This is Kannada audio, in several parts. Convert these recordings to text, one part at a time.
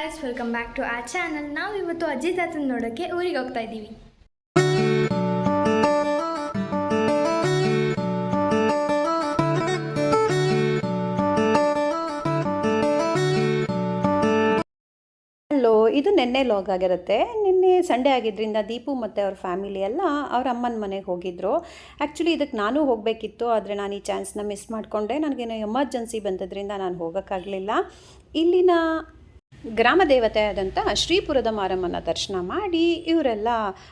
ಗಾಯ್ಸ್ ವೆಲ್ಕಮ್ ಬ್ಯಾಕ್ ಟು ಆ ಚಾನಲ್ ನಾವು ಇವತ್ತು ಅಜ್ಜಿ ತಾತನ ನೋಡೋಕ್ಕೆ ಊರಿಗೆ ಹೋಗ್ತಾ ಇದ್ದೀವಿ ಹಲೋ, ಇದು ನಿನ್ನೆ ಲಾಗ್ ಆಗಿರುತ್ತೆ. ನಿನ್ನೆ ಸಂಡೇ ಆಗಿದ್ದರಿಂದ ದೀಪು ಮತ್ತು ಅವ್ರ ಫ್ಯಾಮಿಲಿ ಎಲ್ಲ ಅವ್ರ ಅಮ್ಮನ ಮನೆಗೆ ಹೋಗಿದ್ರು. ಆ್ಯಕ್ಚುಲಿ ಇದಕ್ಕೆ ನಾನು ಹೋಗಬೇಕಿತ್ತು, ಆದರೆ ನಾನು ಈ ಚಾನ್ಸ್ನ ಮಿಸ್ ಮಾಡಿಕೊಂಡೆ. ನನಗೇನೋ ಎಮರ್ಜೆನ್ಸಿ ಬಂದದ್ರಿಂದ ನಾನು ಹೋಗೋಕ್ಕಾಗಲಿಲ್ಲ. ಇಲ್ಲಿನ ಗ್ರಾಮ ದೇವತೆ ಆದಂಥ ಶ್ರೀಪುರದ ಮಾರಮ್ಮನ ದರ್ಶನ ಮಾಡಿ ಇವರೆಲ್ಲ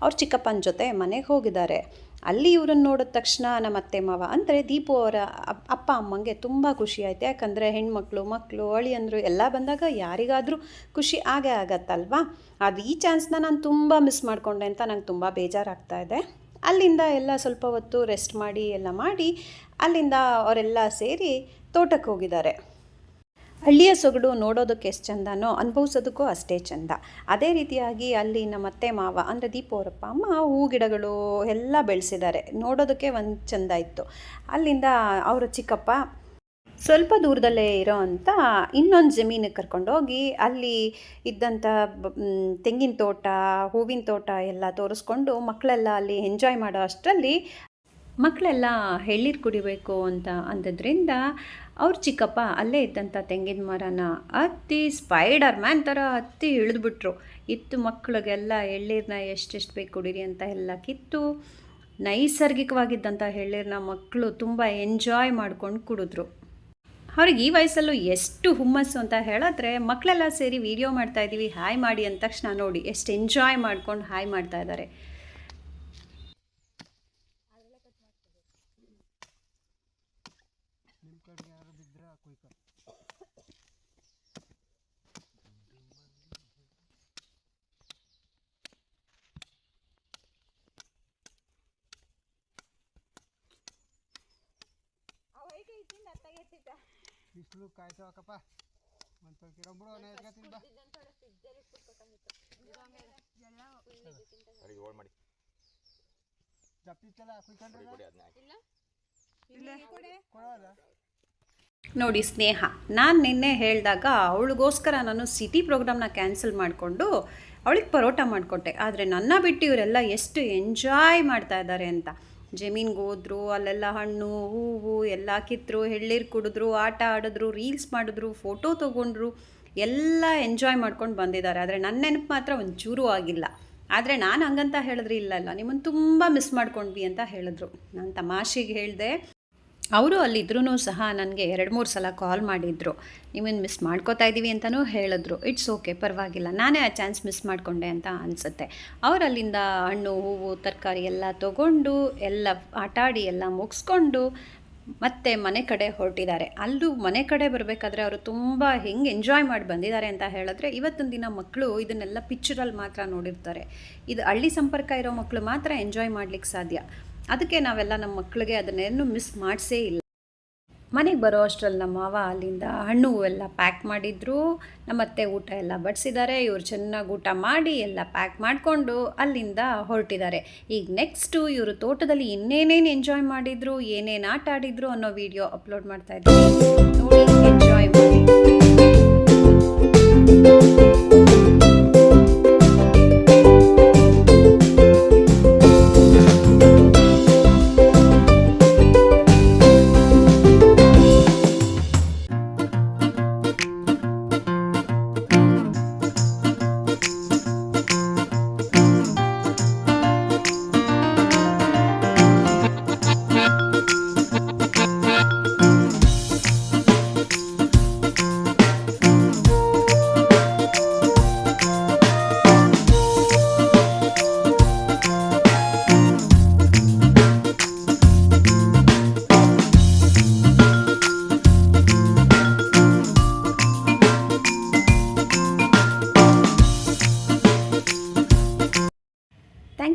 ಅವ್ರ ಚಿಕ್ಕಪ್ಪನ ಜೊತೆ ಮನೆಗೆ ಹೋಗಿದ್ದಾರೆ. ಅಲ್ಲಿ ಇವರನ್ನು ನೋಡಿದ ತಕ್ಷಣ ನಮ್ಮ ಅತ್ತೆ ಮಾವ ಅಂದರೆ ದೀಪು ಅವರ ಅಪ್- ಅಪ್ಪ ಅಮ್ಮಂಗೆ ತುಂಬ ಖುಷಿ ಆಯಿತು. ಯಾಕಂದರೆ ಹೆಣ್ಮಕ್ಳು ಮಕ್ಕಳು ಅಳಿಯಂದರು ಎಲ್ಲ ಬಂದಾಗ ಯಾರಿಗಾದರೂ ಖುಷಿ ಆಗೇ ಆಗತ್ತಲ್ವಾ? ಅದು ಈ ಚಾನ್ಸ್ನ ನಾನು ತುಂಬ ಮಿಸ್ ಮಾಡಿಕೊಂಡೆ ಅಂತ ನಂಗೆ ತುಂಬ ಬೇಜಾರಾಗ್ತಾ ಇದೆ. ಅಲ್ಲಿಂದ ಎಲ್ಲ ಸ್ವಲ್ಪ ಹೊತ್ತು ರೆಸ್ಟ್ ಮಾಡಿ ಎಲ್ಲ ಮಾಡಿ ಅಲ್ಲಿಂದ ಅವರೆಲ್ಲ ಸೇರಿ ತೋಟಕ್ಕೆ ಹೋಗಿದ್ದಾರೆ. ಹಳ್ಳಿಯ ಸೊಗಡು ನೋಡೋದಕ್ಕೆ ಎಷ್ಟು ಚಂದನೋ ಅನುಭವಿಸೋದಕ್ಕೂ ಅಷ್ಟೇ ಚಂದ. ಅದೇ ರೀತಿಯಾಗಿ ಅಲ್ಲಿ ನಮ್ಮ ಅತ್ತೆ ಮಾವ, ಅಂದರೆ ದೀಪವರಪ್ಪ ಅಮ್ಮ, ಹೂ ಗಿಡಗಳು ಎಲ್ಲ ಬೆಳೆಸಿದ್ದಾರೆ. ನೋಡೋದಕ್ಕೆ ಒಂದು ಚಂದ ಇತ್ತು. ಅಲ್ಲಿಂದ ಅವರ ಚಿಕ್ಕಪ್ಪ ಸ್ವಲ್ಪ ದೂರದಲ್ಲೇ ಇರೋ ಅಂಥ ಇನ್ನೊಂದು ಜಮೀನಿಗೆ ಕರ್ಕೊಂಡೋಗಿ ಅಲ್ಲಿ ಇದ್ದಂಥ ತೆಂಗಿನ ತೋಟ, ಹೂವಿನ ತೋಟ ಎಲ್ಲ ತೋರಿಸ್ಕೊಂಡು ಮಕ್ಕಳೆಲ್ಲ ಅಲ್ಲಿ ಎಂಜಾಯ್ ಮಾಡೋ ಅಷ್ಟರಲ್ಲಿ ಮಕ್ಕಳೆಲ್ಲ ಎಳ್ಳೀರು ಕುಡಿಬೇಕು ಅಂತ ಅಂದದ್ರಿಂದ ಅವ್ರ ಚಿಕ್ಕಪ್ಪ ಅಲ್ಲೇ ಇದ್ದಂಥ ತೆಂಗಿನ ಮರನ ಹತ್ತಿ ಸ್ಪೈಡರ್ ಮ್ಯಾನ್ ಥರ ಹತ್ತಿ ಇಳಿದ್ಬಿಟ್ರು. ಇತ್ತು ಮಕ್ಕಳಿಗೆಲ್ಲ ಎಳ್ಳೀರನ್ನ ಎಷ್ಟೆಷ್ಟು ಬೇಕು ಕುಡೀರಿ ಅಂತ ಎಲ್ಲ ಕಿತ್ತು. ನೈಸರ್ಗಿಕವಾಗಿದ್ದಂಥ ಎಳ್ಳೀರನ್ನ ಮಕ್ಕಳು ತುಂಬ ಎಂಜಾಯ್ ಮಾಡ್ಕೊಂಡು ಕುಡಿದ್ರು. ಅವ್ರಿಗೆ ಈ ವಯಸ್ಸಲ್ಲೂ ಎಷ್ಟು ಹುಮ್ಮಸ್ಸು ಅಂತ ಹೇಳಿದ್ರೆ ಮಕ್ಕಳೆಲ್ಲ ಸೇರಿ ವಿಡಿಯೋ ಮಾಡ್ತಾ ಇದ್ದೀವಿ ಹಾಯ್ ಮಾಡಿ ಅಂದ ತಕ್ಷಣ ನೋಡಿ, ಎಷ್ಟು ಎಂಜಾಯ್ ಮಾಡ್ಕೊಂಡು ಹಾಯ್ ಮಾಡ್ತಾ ಇದ್ದಾರೆ ಬಿಸಿಲು ಕಾಯ್ತಾವಕಪ್ಪ ಮತ್ತೆ ಕಿರಂಬಿಡು ಎತ್ಕತ್ತೀನಿ ಬಾ ಜಪ್ಪಿತ್ತಲ್ಲ ಕುಯ್ಕೊಂಡ್ರೆ ಕೊಡೋಲ್ಲ ನೋಡಿ ಸ್ನೇಹ, ನಾನು ನಿನ್ನೆ ಹೇಳಿದಾಗ ಅವಳಿಗೋಸ್ಕರ ನಾನು ಸಿಟಿ ಪ್ರೋಗ್ರಾಮ್ನ ಕ್ಯಾನ್ಸಲ್ ಮಾಡಿಕೊಂಡು ಅವಳಿಗೆ ಪರೋಟ ಮಾಡಿಕೊಟ್ಟೆ. ಆದರೆ ನನ್ನ ಬಿಟ್ಟು ಇವರೆಲ್ಲ ಎಷ್ಟು ಎಂಜಾಯ್ ಮಾಡ್ತಾ ಇದ್ದಾರೆ ಅಂತ. ಜಮೀನ್ಗೆ ಹೋದ್ರು ಅಲ್ಲೆಲ್ಲ ಹಣ್ಣು, ಹೂವು, ಎಲ್ಲ ಕಿತ್ತರು ಎಳ್ಳೀರು ಕುಡಿದ್ರು, ಆಟ ಆಡಿದ್ರು ರೀಲ್ಸ್ ಮಾಡಿದ್ರು ಫೋಟೋ ತೊಗೊಂಡ್ರು, ಎಲ್ಲ ಎಂಜಾಯ್ ಮಾಡ್ಕೊಂಡು ಬಂದಿದ್ದಾರೆ. ಆದರೆ ನನ್ನ ನೆನಪು ಮಾತ್ರ ಒಂಚೂರು ಆಗಿಲ್ಲ. ಆದರೆ ನಾನು ಹಂಗಂತ ಹೇಳಿದ್ರೆ ಇಲ್ಲ ನಿಮ್ಮನ್ನು ತುಂಬ ಮಿಸ್ ಮಾಡ್ಕೊಂಡ್ವಿ ಅಂತ ಹೇಳಿದ್ರು. ನಾನು ತಮಾಷೆಗೆ ಹೇಳಿದೆ ಅವರು ಅಲ್ಲಿದ್ರೂ ಸಹ ನನಗೆ ಎರಡು ಮೂರು ಸಲ ಕಾಲ್ ಮಾಡಿದ್ರು. ನೀವೇನು ಮಿಸ್ ಮಾಡ್ಕೋತಾ ಇದ್ದೀವಿ ಅಂತಲೂ ಹೇಳಿದ್ರು. ಇಟ್ಸ್ ಓಕೆ, ಪರವಾಗಿಲ್ಲ. ನಾನೇ ಆ ಚಾನ್ಸ್ ಮಿಸ್ ಮಾಡಿಕೊಂಡೆ ಅಂತ ಅನಿಸುತ್ತೆ. ಅವರಲ್ಲಿಂದ ಹಣ್ಣು, ಹೂವು, ತರಕಾರಿ ಎಲ್ಲ ತಗೊಂಡು, ಎಲ್ಲ ಆಟಾಡಿ ಎಲ್ಲ ಮುಗಿಸ್ಕೊಂಡು ಮತ್ತೆ ಮನೆ ಕಡೆ ಹೊರಟಿದ್ದಾರೆ. ಅಲ್ಲೂ ಮನೆ ಕಡೆ ಬರಬೇಕಾದ್ರೆ ಅವರು ತುಂಬ ಹೆಂಗೆ ಎಂಜಾಯ್ ಮಾಡಿ ಬಂದಿದ್ದಾರೆ ಅಂತ ಹೇಳಿದ್ರೆ ಇವತ್ತಿನ ದಿನ ಮಕ್ಕಳು ಇದನ್ನೆಲ್ಲ ಪಿಕ್ಚರಲ್ಲಿ ಮಾತ್ರ ನೋಡಿರ್ತಾರೆ. ಇದು ಹಳ್ಳಿ ಸಂಪರ್ಕ ಇರೋ ಮಕ್ಕಳು ಮಾತ್ರ ಎಂಜಾಯ್ ಮಾಡ್ಲಿಕ್ಕೆ ಸಾಧ್ಯ. ಅದಕ್ಕೆ ನಾವೆಲ್ಲ ನಮ್ಮ ಮಕ್ಕಳಿಗೆ ಅದನ್ನೇನು ಮಿಸ್ ಮಾಡಿಸೇ ಇಲ್ಲ. ಮನೆಗೆ ಬರೋ ಅಷ್ಟರಲ್ಲಿ ನಮ್ಮ ಮಾವ ಅಲ್ಲಿಂದ ಹಣ್ಣು ಎಲ್ಲ ಪ್ಯಾಕ್ ಮಾಡಿದ್ರು, ನಮ್ಮ ಅತ್ತೆ ಊಟ ಎಲ್ಲ ಬಡಿಸಿದ್ದಾರೆ, ಇವರು ಚೆನ್ನಾಗಿ ಊಟ ಮಾಡಿ ಎಲ್ಲ ಪ್ಯಾಕ್ ಮಾಡಿಕೊಂಡು ಅಲ್ಲಿಂದ ಹೊರಟಿದ್ದಾರೆ. ಈಗ ನೆಕ್ಸ್ಟು ಇವರು ತೋಟದಲ್ಲಿ ಇನ್ನೇನೇನು ಎಂಜಾಯ್ ಮಾಡಿದ್ರು, ಏನೇನು ಆಟ ಆಡಿದ್ರು ಅನ್ನೋ ವಿಡಿಯೋ ಅಪ್ಲೋಡ್ ಮಾಡ್ತಾ ಇದ್ದೀನಿ. ನೋಡಿ ಎಂಜಾಯ್ ಮಾಡಿ.